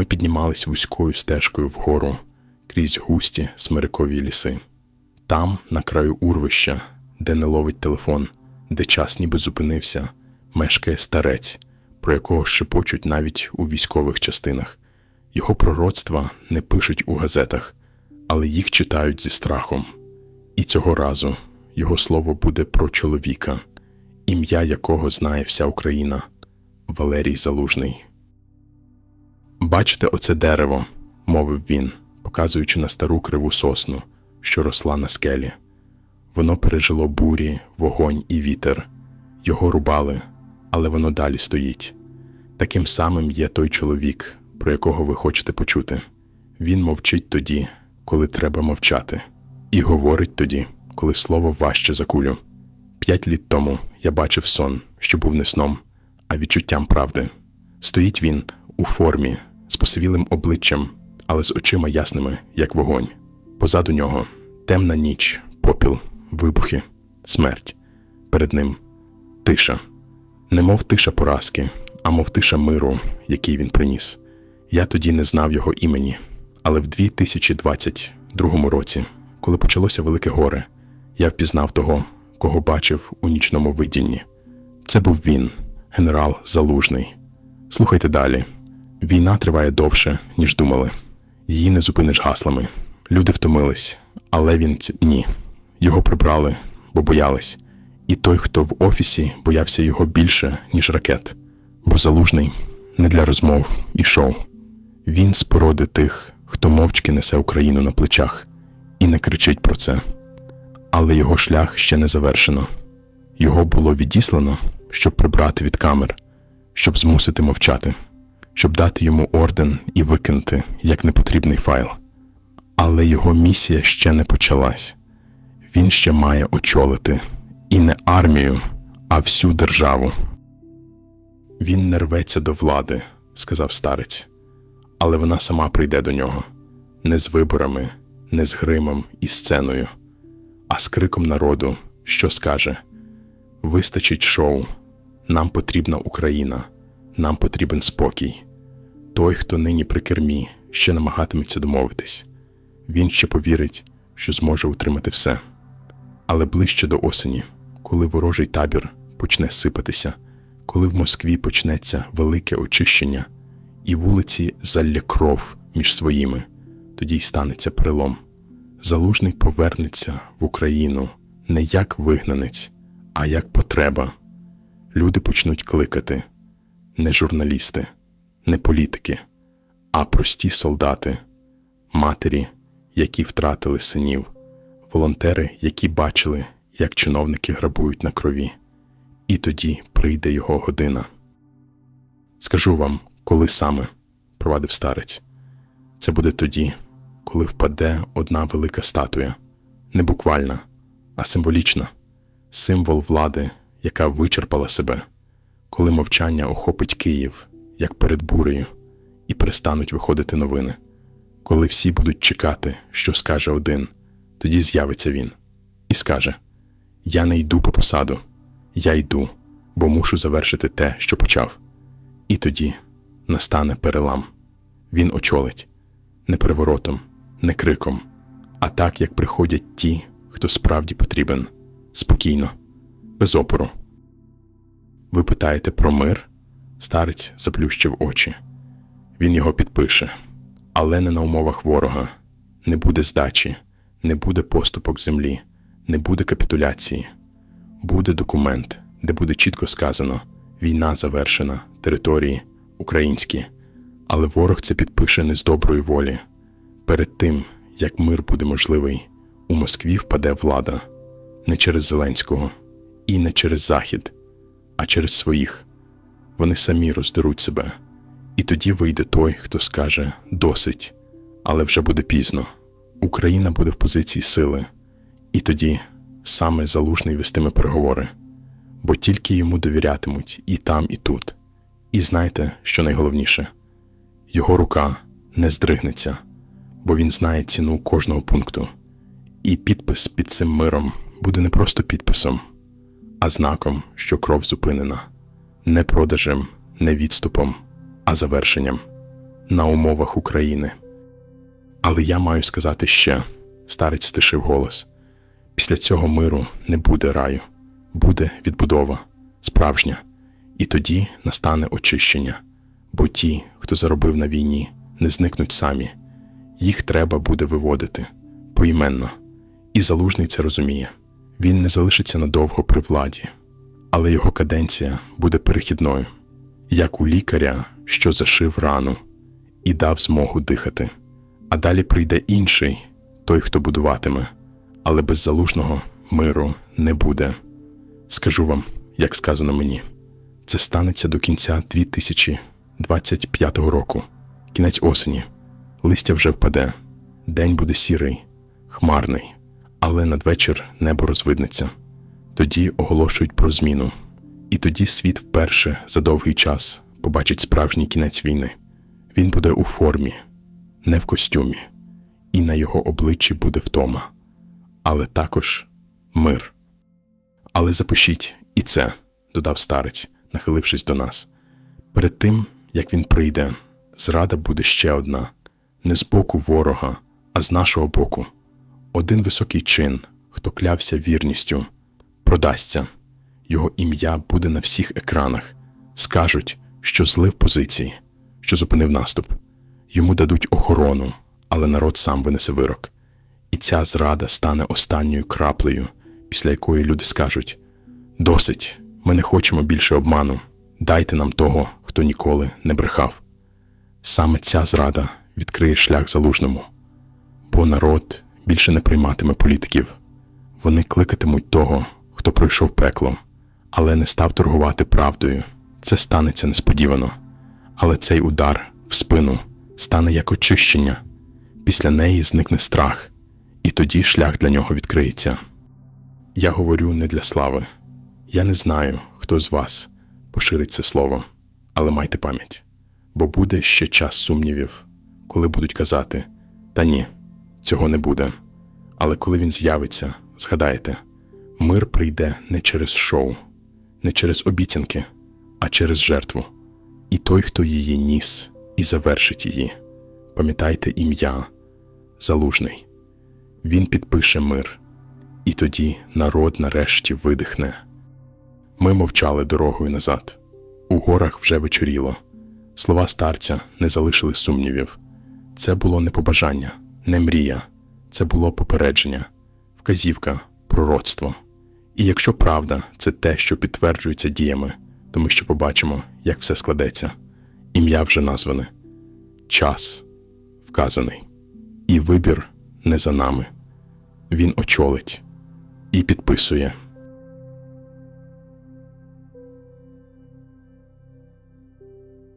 Ми піднімались вузькою стежкою вгору крізь густі смирикові ліси. Там, на краю урвища, де не ловить телефон, де час ніби зупинився, мешкає старець, про якого шепочуть навіть у військових частинах. Його пророцтва не пишуть у газетах, але їх читають зі страхом. І цього разу його слово буде про чоловіка, ім'я якого знає вся Україна Валерій Залужний. Бачите оце дерево, мовив він, показуючи на стару криву сосну, що росла на скелі. Воно пережило бурі, вогонь і вітер. Його рубали, але воно далі стоїть. Таким самим є той чоловік, про якого ви хочете почути. Він мовчить тоді, коли треба мовчати, і говорить тоді, коли слово важче за кулю. П'ять літ тому я бачив сон, що був не сном, а відчуттям правди. Стоїть він у формі, з посивілим обличчям, але з очима ясними, як вогонь. Позаду нього темна ніч, попіл, вибухи, смерть. Перед ним тиша. Не мов тиша поразки, а мов тиша миру, який він приніс. Я тоді не знав його імені, але в 2022 році, коли почалося Велике горе, я впізнав того, кого бачив у нічному видінні. Це був він, генерал Залужний. Слухайте далі. Війна триває довше, ніж думали. Її не зупиниш гаслами. Люди втомились, але він ні. Його прибрали, бо боялись. І той, хто в офісі, боявся його більше, ніж ракет. Бо залужний не для розмов і шоу. Він з тих, хто мовчки несе Україну на плечах і не кричить про це. Але його шлях ще не завершено. Його було відіслано, щоб прибрати від камер, щоб змусити мовчати, щоб дати йому орден і викинути як непотрібний файл. Але його місія ще не почалась. Він ще має очолити і не армію, а всю державу. Він не рветься до влади, сказав старець, але вона сама прийде до нього не з виборами, не з гримом і сценою, а з криком народу, що скаже: Вистачить шоу, нам потрібна Україна, нам потрібен спокій. Той, хто нині при кермі, ще намагатиметься домовитись. Він ще повірить, що зможе утримати все. Але ближче до осені, коли ворожий табір почне сипатися, коли в Москві почнеться велике очищення, і вулиці залє кров між своїми, тоді й станеться перелом. Залужний повернеться в Україну не як вигнанець, а як потреба. Люди почнуть кликати не журналісти, не політики, а прості солдати, матері, які втратили синів, волонтери, які бачили, як чиновники грабують на крові. І тоді прийде його година. Скажу вам, коли саме, провадив старець. Це буде тоді, коли впаде одна велика статуя, не буквальна, а символічна, символ влади, яка вичерпала себе, коли мовчання охопить Київ, як перед бурею, і перестануть виходити новини. Коли всі будуть чекати, що скаже один, тоді з'явиться він і скаже: Я не йду по посаду, я йду, бо мушу завершити те, що почав. І тоді настане перелам. Він очолить не переворотом, не криком, а так, як приходять ті, хто справді потрібен, спокійно, без опору. Ви питаєте про мир? Старець заплющив очі. Він його підпише, але не на умовах ворога. Не буде здачі, не буде поступок землі, не буде капітуляції. Буде документ, де буде чітко сказано: війна завершена, території українські, але ворог це підпише не з доброї волі. Перед тим, як мир буде можливий, у Москві впаде влада не через Зеленського і не через Захід, а через своїх. Вони самі роздеруть себе. І тоді вийде той, хто скаже досить, але вже буде пізно. Україна буде в позиції сили, і тоді саме залужний вестиме переговори, бо тільки йому довірятимуть і там, і тут. І знайте, що найголовніше його рука не здригнеться, бо він знає ціну кожного пункту. І підпис під цим миром буде не просто підписом, а знаком, що кров зупинена, не продажем, не відступом, а завершенням. на умовах України. Але я маю сказати ще, старець стишив голос. Після цього миру не буде раю, буде відбудова, справжня, і тоді настане очищення, бо ті, хто заробив на війні, не зникнуть самі. Їх треба буде виводити поіменно. І залужний це розуміє. Він не залишиться надовго при владі, але його каденція буде перехідною, як у лікаря, що зашив рану і дав змогу дихати. А далі прийде інший, той, хто будуватиме, але без залужного миру не буде. Скажу вам, як сказано мені, це станеться до кінця 2025 року, кінець осені. Листя вже впаде, день буде сірий, хмарний, але надвечір небо розвиднеться. Тоді оголошують про зміну, і тоді світ вперше за довгий час побачить справжній кінець війни. Він буде у формі, не в костюмі, і на його обличчі буде втома, але також мир. Але запишіть і це, додав старець, нахилившись до нас. Перед тим, як він прийде, зрада буде ще одна не з боку ворога, а з нашого боку. Один високий чин, хто клявся вірністю, продасться. Його ім'я буде на всіх екранах. Скажуть, що злив позиції, що зупинив наступ. Йому дадуть охорону, але народ сам винесе вирок. І ця зрада стане останньою краплею, після якої люди скажуть: Досить, ми не хочемо більше обману, дайте нам того, хто ніколи не брехав. Саме ця зрада відкриє шлях залужному, бо народ більше не прийматиме політиків. Вони кликатимуть того, хто пройшов пекло, але не став торгувати правдою. Це станеться несподівано. Але цей удар в спину стане як очищення. Після неї зникне страх, і тоді шлях для нього відкриється. Я говорю не для слави. Я не знаю, хто з вас поширить це слово, але майте пам'ять, бо буде ще час сумнівів, коли будуть казати: Та ні, цього не буде. Але коли він з'явиться, згадайте, мир прийде не через шоу, не через обіцянки, а через жертву. І той, хто її ніс і завершить її. Пам'ятайте ім'я Залужний. Він підпише мир, і тоді народ нарешті видихне. Ми мовчали дорогою назад. У горах вже вечоріло. Слова старця не залишили сумнівів. Це було не побажання, не мрія, це було попередження, вказівка, пророцтво. І якщо правда це те, що підтверджується діями, то ми ще побачимо, як все складеться. Ім'я вже назване, час вказаний, і вибір не за нами. Він очолить і підписує.